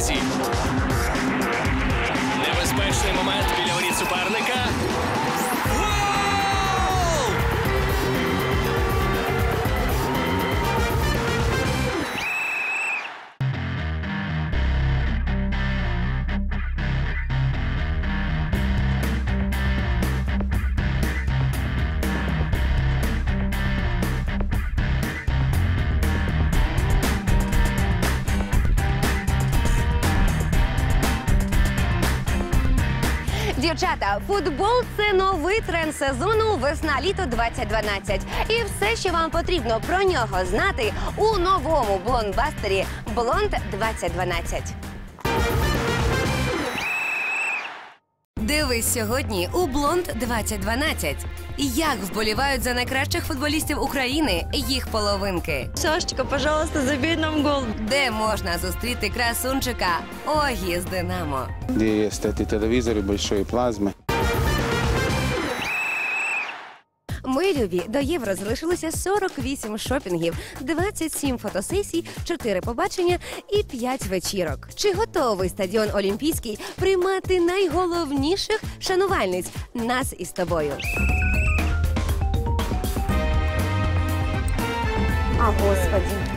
українці. Небезпечний момент футбол це новий тренд сезону весна-літо 2012. І все, що вам потрібно про нього знати у новому блондбастері Блонд 2012. Дивись сьогодні у Блонд 2012. Як вболівають за найкращих футболістів України їх половинки. Сашечка, пожалуйста, забей нам гол. Де можна зустріти красунчика Огі з Динамо? где есть эти телевизоры, большие плазмы. Любі, до євро залишилося 48 шопінгів, 27 фотосесій, 4 побачення і 5 вечірок. Чи готовий стадіон Олімпійський приймати найголовніших шанувальниць нас із тобою? А господі.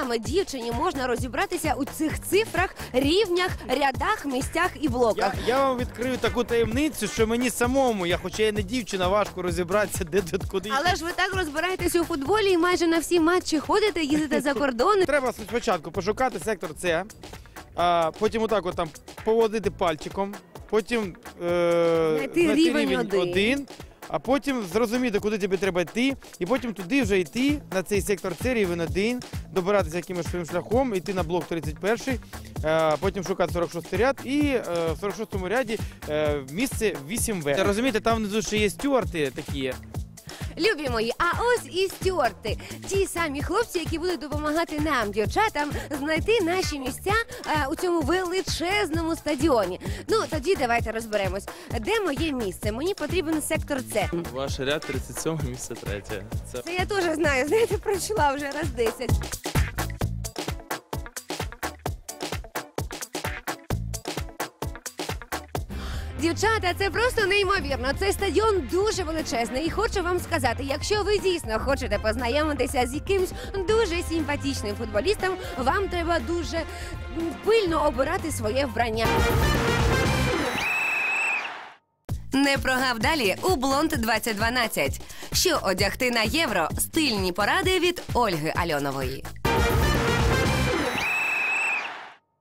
Саме дівчині можна розібратися у цих цифрах, рівнях, рядах, місцях і блоках? Я, я вам відкрию таку таємницю, що мені самому, я хоча я не дівчина, важко розібратися, де тут куди. Але ж ви так розбираєтесь у футболі і майже на всі матчі ходите, їздите за кордон. Треба спочатку пошукати сектор С, а потім отак от там поводити пальчиком, потім е, Знайти рівень один. А потім зрозуміти, куди тобі треба йти, і потім туди вже йти на цей сектор це рівень один, добиратися якимось своїм шляхом, йти на блок 31, е, потім шукати 46 ряд і е, в 46-му ряді е, місце 8В. Розумієте, там внизу ще є стюарти такі. Любі мої, а ось і стюарти. Ті самі хлопці, які будуть допомагати нам, дівчатам, знайти наші місця е, у цьому величезному стадіоні. Ну тоді давайте розберемось. Де моє місце? Мені потрібен сектор С. Ваш ряд 37 місце третє. Це Це я теж знаю. Знаєте, пройшла вже раз 10. Дівчата, це просто неймовірно. Цей стадіон дуже величезний. І хочу вам сказати, якщо ви дійсно хочете познайомитися з якимсь дуже симпатичним футболістом, вам треба дуже пильно обирати своє вбрання. Не прогав далі у Блонд 2012. Що одягти на євро? Стильні поради від Ольги Альонової.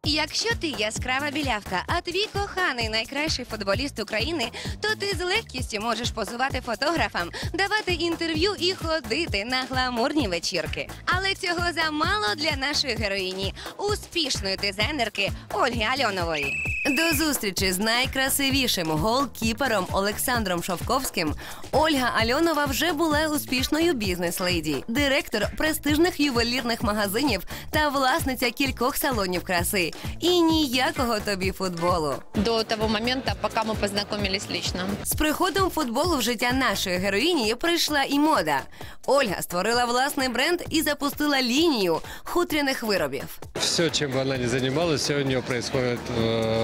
Якщо ти яскрава білявка, а твій коханий найкращий футболіст України, то ти з легкістю можеш позувати фотографам, давати інтерв'ю і ходити на гламурні вечірки. Але цього замало для нашої героїні, успішної дизайнерки Ольги Альонової. До зустрічі з найкрасивішим голкіпером Олександром Шовковським. Ольга Альонова вже була успішною бізнес-леді, директор престижних ювелірних магазинів та власниця кількох салонів краси. І ніякого тобі футболу. До того момента, пока мы познакомились лично. З приходом футболу в життя нашої героїні прийшла і мода. Ольга створила власний бренд і запустила лінію хутряних виробів. Все, чем бы она ни занималась, все у нее происходит,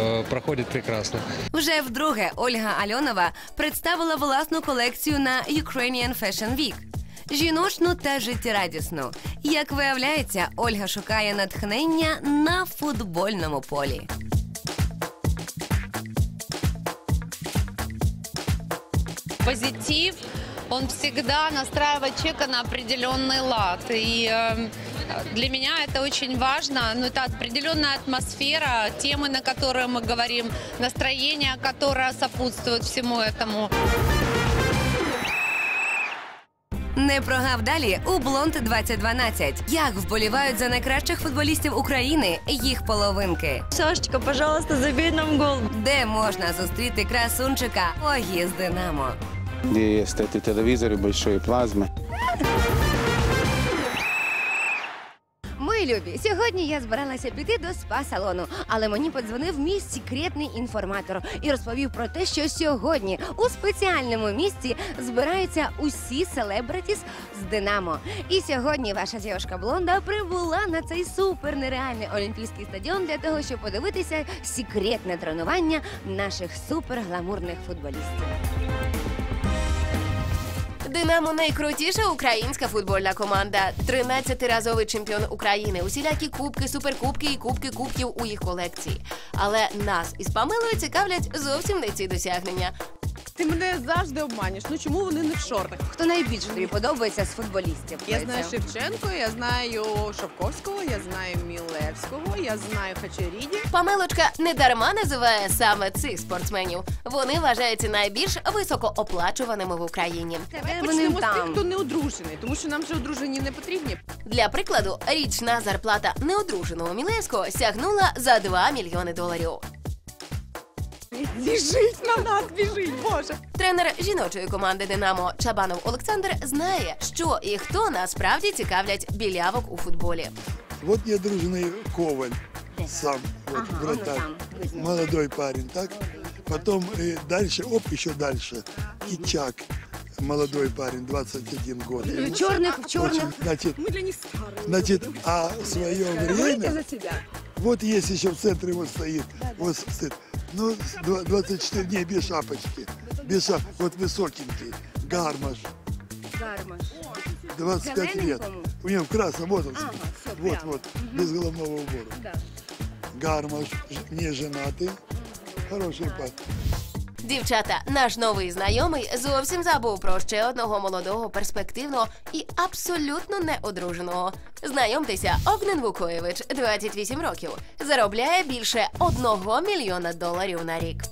э, проходит прекрасно. Вже вдруге Ольга Альонова представила власну колекцію на Ukrainian Fashion Week. Жіночну та життєрадісну. Як виявляється, Ольга шукає натхнення на футбольному полі. Позитив, он всегда настраивает человека на определенный лад. И э, для меня это очень важно. Ну, это определенная атмосфера, темы, на которые мы говорим, настроение, которое сопутствует всему этому. Не прогав далі у Блонд 2012. Як вболівають за найкращих футболістів України їх половинки. Сашечка, пожалуйста, забей нам гол. Де можна зустріти красунчика Огі з Динамо? Где есть эти телевизоры, большие Любі, сьогодні я збиралася піти до спа-салону, але мені подзвонив мій секретний інформатор і розповів про те, що сьогодні у спеціальному місці збираються усі селебритіс з Динамо. І сьогодні ваша дівчинка Блонда прибула на цей супер нереальний олімпійський стадіон для того, щоб подивитися секретне тренування наших супергламурних футболістів. Динамо найкрутіша українська футбольна команда. 13-разовий чемпіон України. Усілякі кубки, суперкубки і кубки кубків у їх колекції. Але нас із Памелою цікавлять зовсім не ці досягнення. Ти мене завжди обманюєш. Ну чому вони не в шортах? Хто найбільше тобі подобається з футболістів? Я знаю Шевченко, я знаю Шовковського, я знаю Мілевського, я знаю Хачеріді. Памелочка не дарма називає саме цих спортсменів. Вони вважаються найбільш високооплачуваними в Україні. Вони Почнемо з тих, хто не одружений, тому що нам же одружені не потрібні. Для прикладу, річна зарплата неодруженого Мілевського сягнула за 2 мільйони доларів. Біжить на нас, біжить, боже. Тренер жіночої команди Динамо Чабанов Олександр знає, що і хто насправді цікавлять білявок у футболі. Вот недружный Коваль, сам вот, Ага, ну вратарь. там видно. Молодой парень, так? Потом э, дальше, оп, еще дальше. Кичак, молодой парень, 21 год. В чорних, в чорних. Очень, значит, Ми для них старі. значит, а в свое время, за себе. Вот есть еще в центре вот стоит, вот стоит, ну, с два- 24 дней без шапочки, без шап, вот высокенький, гармаш, Гармаш. 25 лет. Зелененькому? У него в красном, вот он, Ага, вот, вот, без головного убора. Да. Гармаш, не женатый, хороший парень. Дівчата, наш новий знайомий зовсім забув про ще одного молодого, перспективного і абсолютно неодруженого. Знайомтеся, Огнен Вукоєвич, 28 років, заробляє більше одного мільйона доларів на рік.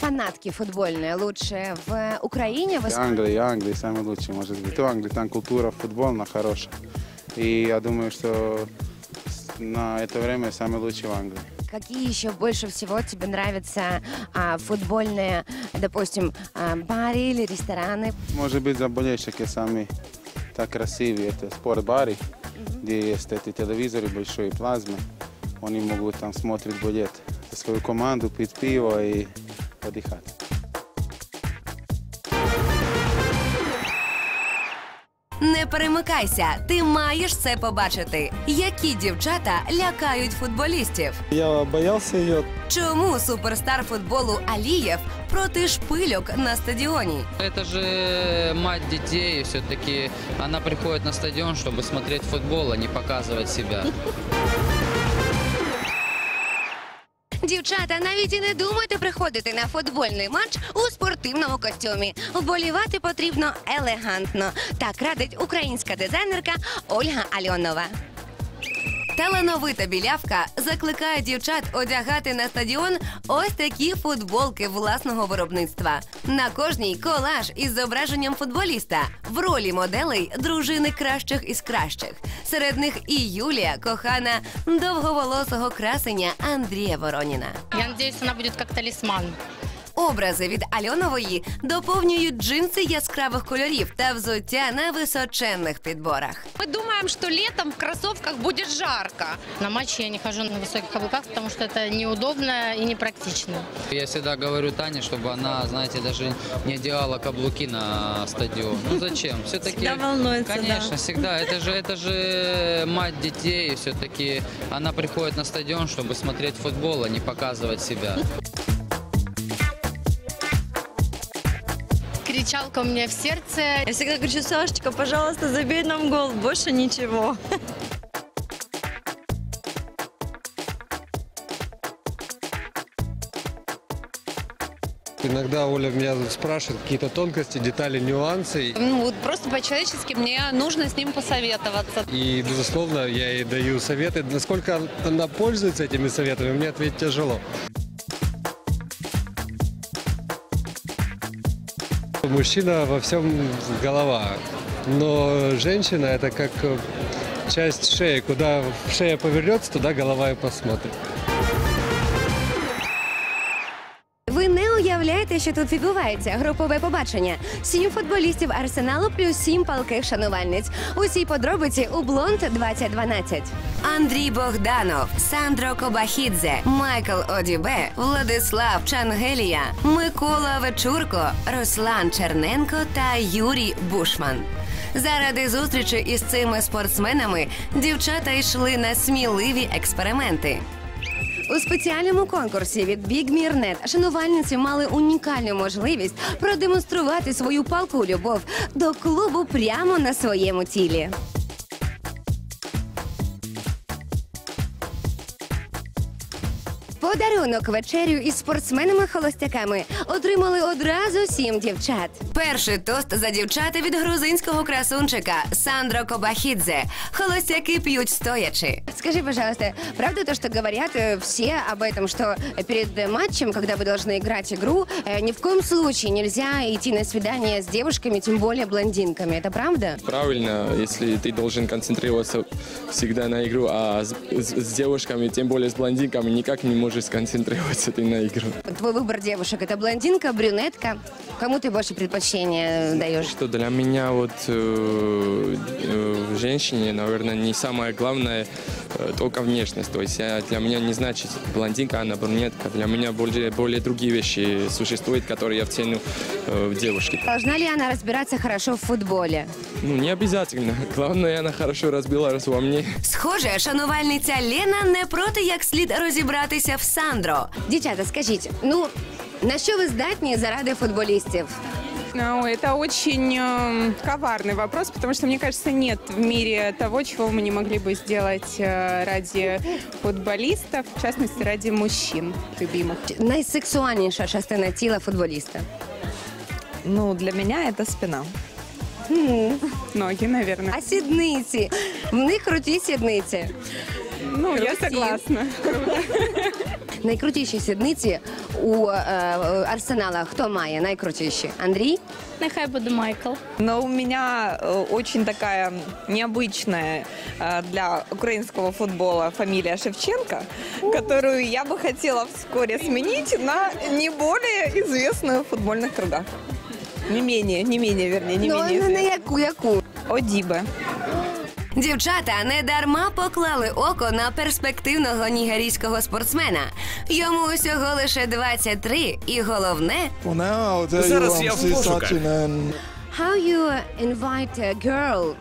Фанатки футбольные лучше в Украине, в Испании? Англия, Англия самый лучший, может быть. В Англии там культура футбольная хорошая. И я думаю, что с- на это время самый лучший в Англии. Какие еще больше всего тебе нравятся а, футбольные, допустим, а, бары или рестораны? Может быть, за болельщики сами так красивые. Это спортбары, где есть эти телевизоры, большие плазмы. Они могут там смотреть, болеть за свою команду, пить пиво и отдыхать. Не перемикайся, ти маєш це побачити. Які дівчата лякають футболістів? Я боялся ее. Чому суперстар футболу Алієв проти шпильок на стадіоні? Это же мать детей, все-таки она приходит на стадион, чтобы смотреть футбол, а не показывать себя. Дівчата, навіть і не думайте приходити на футбольний матч у спортивному костюмі. Вболівати потрібно елегантно. Так радить українська дизайнерка Ольга Альонова. Талановита білявка закликає дівчат одягати на стадіон ось такі футболки власного виробництва. На кожній колаж із зображенням футболіста в ролі моделей дружини кращих із кращих. Серед них і Юлія, кохана довговолосого красеня Андрія Вороніна. Я надеюсь, она будет как талисман. Образи від Альонової доповнюють джинси яскравих кольорів та взуття на височенних підборах. Мы думаем, что летом в кроссовках будет жарко. На матче я не хожу на высоких каблуках, потому что это неудобно и непрактично. Я всегда говорю Тане, чтобы она, знаете, даже не одевала каблуки на стадион. Ну зачем? Все-таки... волнуется, Конечно, всегда. Это же, это же мать детей, все-таки она приходит на стадион, чтобы смотреть футбол, а не показывать себя. Кричалка у меня в сердце. Я всегда кричу, Сашечка, пожалуйста, забей нам гол, больше ничего. Иногда Оля меня спрашивает какие-то тонкости, детали, нюансы. Ну, вот просто по-человечески мне нужно с ним посоветоваться. И, безусловно, я ей даю советы. Насколько она пользуется этими советами, мне ответить тяжело. Мужчина во всем голова, но женщина это как э, часть шеи. Куда шея повернется, туда голова и посмотрит. Що тут відбувається групове побачення. Сім футболістів арсеналу плюс сім палких шанувальниць. Усі подробиці у Блонд 2012. Андрій Богданов, Сандро Кобахідзе, Майкл Одібе, Владислав Чангелія, Микола Вечурко, Руслан Черненко та Юрій Бушман. Заради зустрічі із цими спортсменами дівчата йшли на сміливі експерименти. У спеціальному конкурсі від Big Mirnet шанувальниці мали унікальну можливість продемонструвати свою палку любов до клубу прямо на своєму тілі. Подарунок вечерю із спортсменами-холостяками отримали одразу сім дівчат. Перший тост за дівчата від грузинського красунчика Сандро Кобахідзе. Холостяки п'ють стоячи. Скажи, пожалуйста, правда то, что говорят э, все об этом, что перед э, матчем, когда вы должны играть игру, э, ни в коем случае нельзя идти на свидание с девушками, тем более блондинками. Это правда? Правильно, если ты должен концентрироваться всегда на игру, а с, с- с девушками, тем более с блондинками, никак не можешь сконцентрироваться ты на игру. Твой выбор девушек это блондинка, брюнетка. Кому ты больше предпочтение даешь? Что для меня вот э, э, женщине, наверное, не самое главное только внешность. То есть я- для меня не значит блондинка, она брюнетка. Для меня более, более другие вещи существуют, которые я ценю э, в девушке. Должна ли она разбираться хорошо в футболе? Ну, не обязательно. Главное, она хорошо разбилась во мне. Схоже, шанувальниця Лена не проти як слід розібратися в Сандро. Дівчата, скажіть, ну на що ви здатні заради футболістів? Ну, это очень э, коварный вопрос, потому что, мне кажется, нет в мире того, чего мы не могли бы сделать э, ради футболистов, в частности, ради мужчин любимых. Найсексуальніша частина тіла футболіста. Ну, для меня это спина. Ноги, наверное. А сідниці? В них круті сідниці. Ну, я согласна. Найкрутіші сідниці у е, арсенала. Хто має найкрутіші? Андрій? Нехай буде Майкл. Но у меня э, очень такая необычная э, для украинского футбола фамилия Шевченко, которую я бы хотела вскоре сменить на не более известную в футбольных кругах. Не менее, не менее, вернее, не ну, менее ну, на известную. яку яку? Одибе. Дівчата не дарма поклали око на перспективного нігерійського спортсмена. Йому усього лише 23, і головне Зараз я в пошуках. How you invite a girl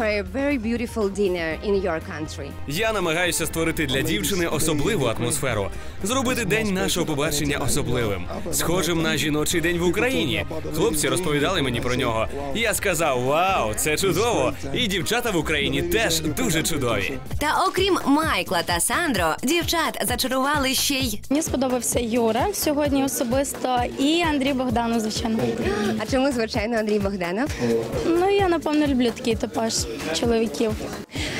for a very beautiful dinner in your country? Я намагаюся створити для дівчини особливу атмосферу, зробити день нашого побачення особливим, схожим на жіночий день в Україні. Хлопці розповідали мені про нього. Я сказав: Вау, це чудово! І дівчата в Україні теж дуже чудові. Та окрім Майкла та Сандро, дівчат зачарували ще й. Мені сподобався Юра сьогодні особисто і Андрій Богданов, звичайно. А чому, звичайно, Андрій Богданов? Ну, я напевно люблю такий типаж чоловіків.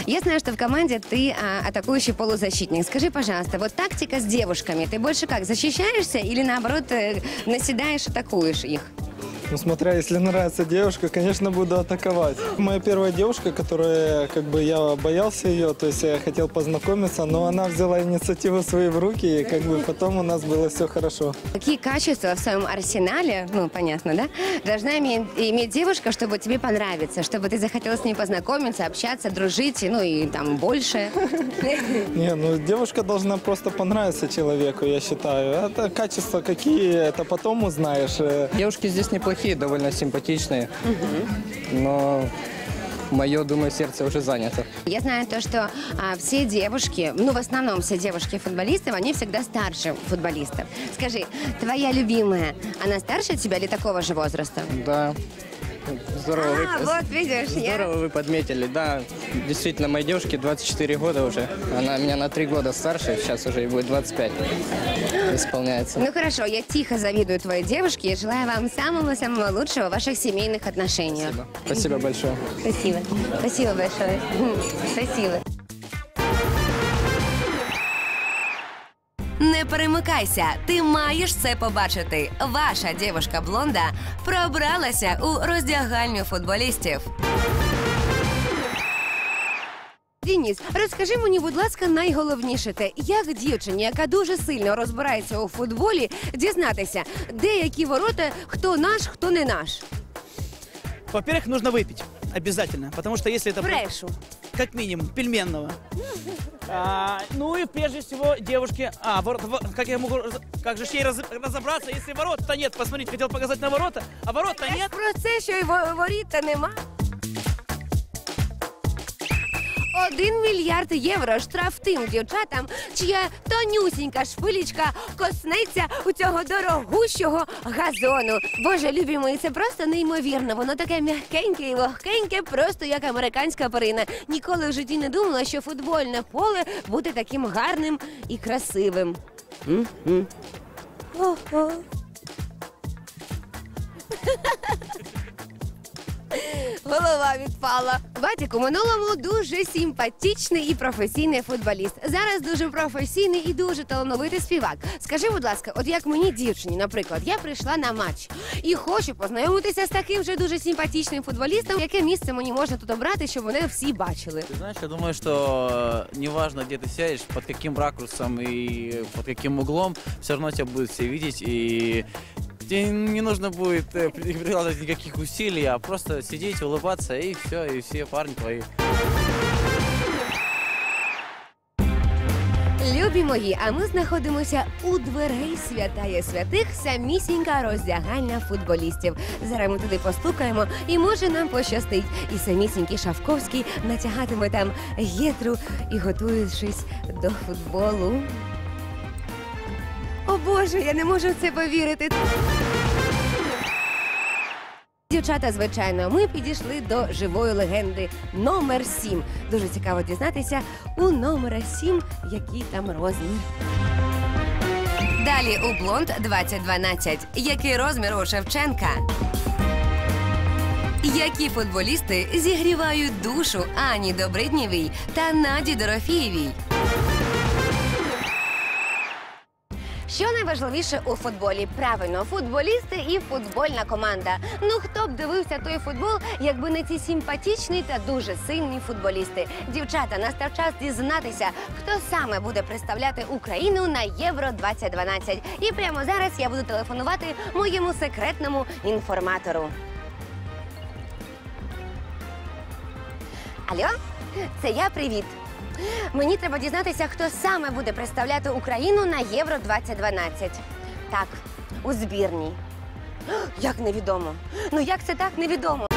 Я знаю, что в команде ты а, атакующий полузащитник. Скажи, пожалуйста, вот тактика с девушками, ты больше как, защищаешься или наоборот э, наседаешь, атакуешь их? Ну, смотря, если нравится девушка, конечно, буду атаковать. Моя первая девушка, которая, как бы, я боялся ее, то есть я хотел познакомиться, но она взяла инициативу свои в руки, и, как бы, потом у нас было все хорошо. Какие качества в своем арсенале, ну, понятно, да, должна иметь, иметь девушка, чтобы тебе понравиться, чтобы ты захотел с ней познакомиться, общаться, дружить, ну и там больше? Не, ну, девушка должна просто понравиться человеку, я считаю. Это качества какие, это потом узнаешь. Э, Девушки здесь неплохие, довольно симпатичные, но мое, думаю, сердце уже занято. Я знаю то, что а, все девушки, ну, в основном все девушки-футболистов, они всегда старше футболистов. Скажи, твоя любимая, она старше тебя или такого же возраста? Да. Здорово, А, вы, вот видишь, я- здорово вы подметили. Да, действительно, моей девушке 24 года уже. Она меня на 3 года старше, сейчас уже ей будет 25. Исполняется. Ну хорошо, я тихо завидую твоей девушке и желаю вам самого-самого лучшего в ваших семейных отношениях. Спасибо большое. Спасибо. Спасибо большое. Спасибо. Не перемикайся, ти маєш це побачити. Ваша дівушка блонда пробралася у роздягальню футболістів. Дініс, розкажи мені, будь ласка, найголовніше те, як дівчині, яка дуже сильно розбирається у футболі, дізнатися, де які ворота, хто наш, хто не наш. Во-первых, нужно выпить. Обязательно. Потому что если это... Брешу. Как минимум, пельменного. А, ну и прежде всего девушке... А, ворот, во- как я могу... раз- Как же ж ей раз- разобраться, если ворот-то нет? Посмотрите, хотел показать на ворота, а ворот-то нет. Про це, що й во- воріт-то нема. Один мільярд євро штраф тим дівчатам, чия тонюсінька шпилічка коснеться у цього дорогущого газону. Боже, любі мої, це просто неймовірно. Воно таке м'якеньке і вогкеньке, просто як американська перина. Ніколи в житті не думала, що футбольне поле буде таким гарним і красивим. М-м. О-о. Голова відпала. Батік у минулому дуже симпатичний і професійний футболіст. Зараз дуже професійний і дуже талановитий співак. Скажи, будь ласка, от як мені дівчині, наприклад, я прийшла на матч і хочу познайомитися з таким же дуже симпатичним футболістом. Яке місце мені можна тут обрати, щоб вони всі бачили? Ты знаешь, я думаю, что э, неважно, где ты сядешь, под каким ракурсом и под каким углом, все равно тебя будут все видеть, и тебе не нужно будет э, при- прикладывать никаких усилий, а просто сидеть, улыбаться, и все, и все парни твои. Любі мої, а ми знаходимося у дверей святая святих самісінька роздягальня футболістів. Зараз ми туди постукаємо, і може нам пощастить. І самісінький Шавковський натягатиме там гетру і готуючись до футболу. О Боже, я не можу в це повірити. Дівчата, звичайно, ми підійшли до живої легенди номер 7. Дуже цікаво дізнатися у номера 7, який там розмір. Далі у блонд 2012. Який розмір у Шевченка? Які футболісти зігрівають душу Ані Добриднєвій та Наді Дорофієвій? Що найважливіше у футболі? Правильно, футболісти і футбольна команда. Ну хто б дивився той футбол, якби не ці симпатичні та дуже сильні футболісти. Дівчата, настав час дізнатися, хто саме буде представляти Україну на Євро 2012. І прямо зараз я буду телефонувати моєму секретному інформатору. Алло, це я привіт. Мені треба дізнатися, хто саме буде представляти Україну на Євро 2012. Так, у збірній. Як невідомо. Ну як це так невідомо?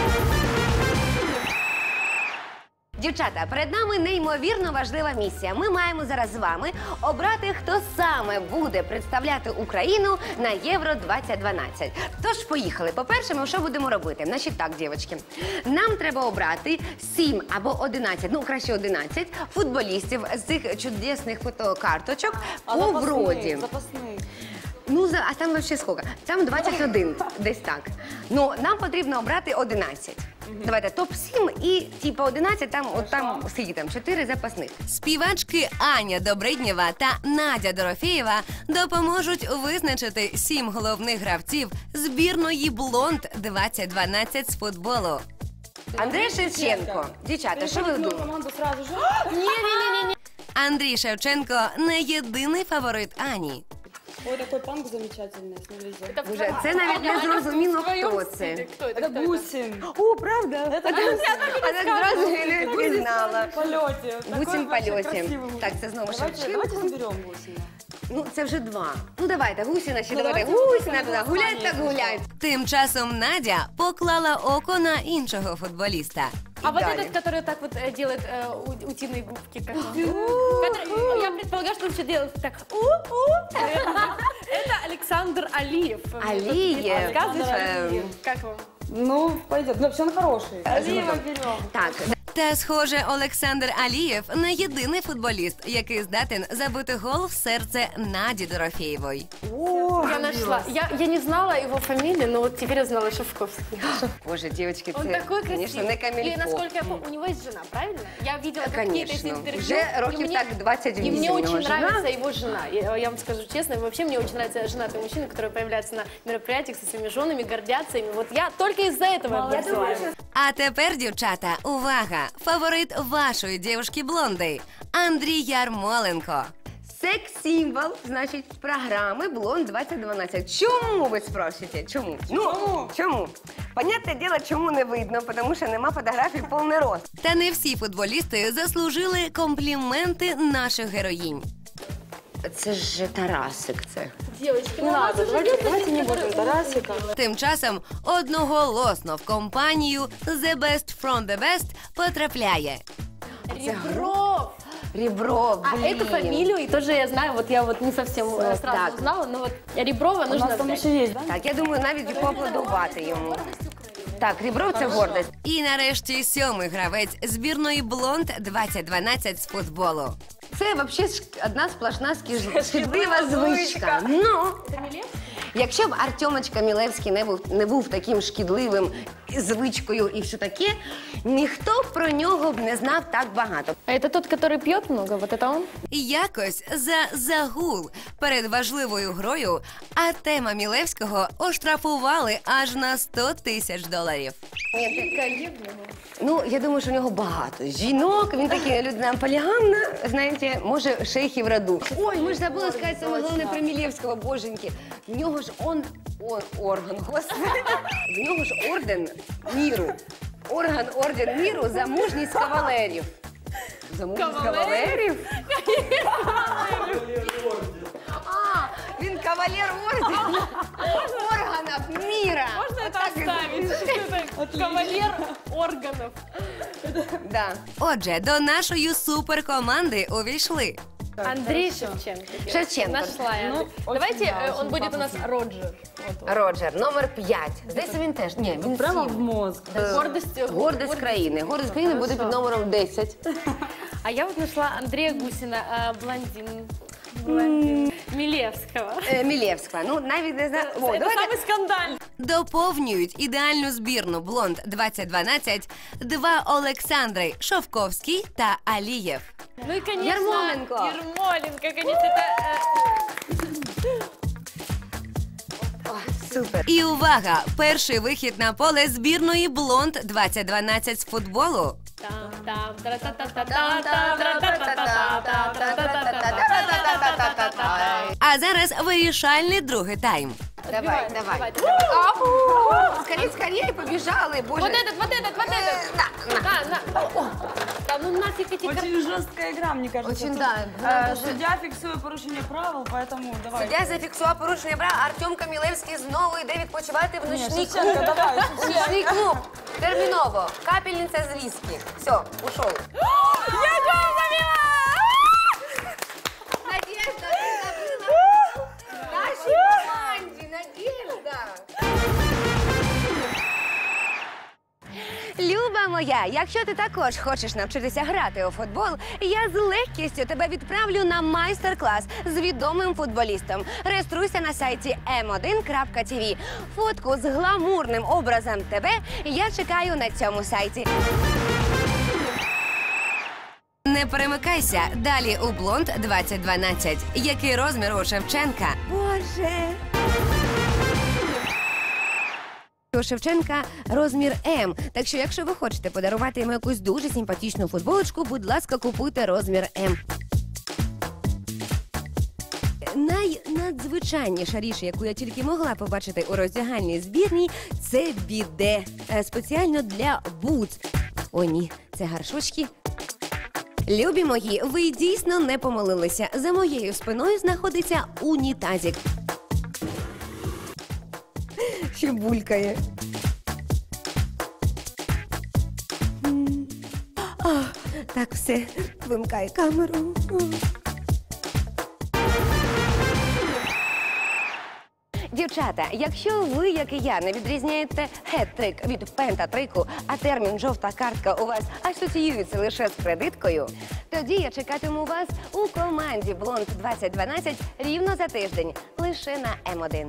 Дівчата, перед нами неймовірно важлива місія. Ми маємо зараз з вами обрати, хто саме буде представляти Україну на Євро 2012. Тож поїхали. По-перше, ми що будемо робити? Значить так, дівчатки, нам треба обрати 7 або 11, ну краще 11 футболістів з цих чудесних фотокарточок по вроді. Ну, за- а там вообще сколько? Там 21, десь так. Ну, нам потрібно обрати 11. Давайте топ-7 і типу 11, там, от там, скільки там, 4 запасних. Співачки Аня Добриднєва та Надя Дорофєєва допоможуть визначити сім головних гравців збірної Блонд 2012 з футболу. Андрій Шевченко. Дівчата, що ви думаєте? команду сразу же. Андрій Шевченко не єдиний фаворит Ані. Ой, такой панк замечательный, смотрите. Боже, це навіть не зрозуміло, хто це. Кто это? Это Гусин. О, правда? Это А Гусин. так зразу я не Гусин пізнала. в полете. Гусін Такой вообще польоті. красивый Гусин. Так, це знову Давайте- Шевченко. Давайте заберем Гусина. Ну, це вже два. Ну давайте, Гусіна ще Ну, давайте. давайте Гусіна туди. Гусіна Гулять так Гусіна. гулять. Тим часом Надя поклала око на іншого футболіста. А вот Далі. этот, который так вот э, делает э, у- утиные губки, как он? Который- Я предполагаю, что он еще делает так. «У-у». Это Александр Алиев. Алиев. Александр Эм. Алиев. Как вам? Ну, пойдет. Но все он хороший. Алиева берем. Так. Та, схоже, Олександр Алієв не єдиний футболіст, який здатен забити гол в серце Наді Дорофєєвої. я нашла. Я, я не знала его фамилию, но вот теперь узнала Шевковский. Боже, девочки, Он це, такой звісно, красивый. не И камільфо. насколько я помню, у него есть жена, правильно? Я видела какие-то из Конечно. интервью. Уже и років мне- так 28 И мне у него очень жена. нравится его жена. Я, я вам скажу честно, вообще мне очень нравятся женатые мужчины, которые появляются на мероприятиях со своими женами, гордятся ими. Вот я только из-за этого я взяла его. А тепер, дівчата, увага! Фаворит вашої дівушки блонди Андрій Ярмоленко. Секс-символ, значить, програми Блонд 2012. Чому ви спросите? Чому? Ну, чому? Понятне діло, чому не видно, тому що нема фотографій повний рост. Та не всі футболісти заслужили компліменти наших героїнь. Це ж Тарасик, це. Девочки, не надо, давайте, давайте не будем Тарасика. Тим часом одноголосно в компанію The Best from the Best потрапляє. Ребров. Ребров, А блин. эту фамилию и тоже я знаю, вот я вот не совсем э, сразу Так. узнала, но вот Реброва нужно там взять. ще є, Так, я думаю, навіть поаплодувати йому. Так, рібро це гордость. І нарешті сьомий гравець збірної Блонд 2012 з футболу. Це взагалі одна сплошна скіж- шкідлива звичка. Ну, якщо б Артемочка Мілевський не був, не був таким шкідливим звичкою і все таке, ніхто б про нього б не знав так багато. А это тот, который пьет много, вот это он? І якось за загул перед важливою грою Артема Мілевського оштрафували аж на 100 тисяч доларів. Ну, я думаю, що у нього багато жінок. Він такий людина полігамна, знаєте, може шейхів роду. Ой, ми ж забули сказати саме головне про Мілєвського, боженьки. В нього ж он, он орган, господи. В нього ж орден міру. Орган орден міру за мужність кавалерів. За мужність кавалерів? А, він кавалер орден органів міра. Можно это оставить? Кавалер органов. Да. Отже, до нашої суперкоманди увійшли. Андрей Шевченко. Шевченко. Нашла я. Ну, Давайте э, он будет у нас Роджер. Роджер, номер 5. Здається, він теж. Ні, він прямо в мозк. Гордость, Гордость країни. Гордость країни буде під номером 10. А я вот нашла Андрея Гусина, э, блондин. Блондин. Милевского. Е, Мілєвська. Ну, навіть не знаю. О, Это давайте- самый скандальный. Доповнюють ідеальну збірну Блонд 2012 два Олександри Шовковський та Алієв. Ну и, конечно, Ярмоленко. Ярмоленко, конечно, это... Супер. І увага! Перший вихід на поле збірної Блонд 2012 з футболу. А зараз вирішальний другий тайм. Давай, давай. Скорее, скорее, побежали, боже. Вот этот, вот этот, вот этот. Да, на. О, Да, ну нафиг эти Очень жесткая игра, мне кажется. Очень, Тут, да. э, Дуже- Судья фиксует порушение правил, поэтому давай. Суддя зафіксував порушення прав. Артем Камілевський знову йде відпочивати в Ні, ночний Шевченко, клуб. давай, В ночний клуб. Терміново. Капельниця з віскі. Все, ушов. моя, якщо ти також хочеш навчитися грати у футбол, я з легкістю тебе відправлю на майстер-клас з відомим футболістом. Реєструйся на сайті m1.tv. Фотку з гламурним образом тебе я чекаю на цьому сайті. Не перемикайся. Далі у Блонд 2012. Який розмір у Шевченка? Боже. Шевченка розмір М. Так що, якщо ви хочете подарувати йому якусь дуже симпатичну футболочку, будь ласка, купуйте розмір М. Найнадзвичайніша річ, яку я тільки могла побачити у роздягальній збірній, це біде Е, спеціально для бутс. О, ні, це гаршочки. Любі мої, ви дійсно не помилилися. За моєю спиною знаходиться унітазик. Ще булькає. А, так, все, вимкай камеру. Дівчата, якщо ви, як і я, не відрізняєте хет-трик від пентатрику, а термін жовта картка у вас асоціюється лише з кредиткою, тоді я чекатиму вас у команді Блонд 2012 рівно за тиждень лише на М1.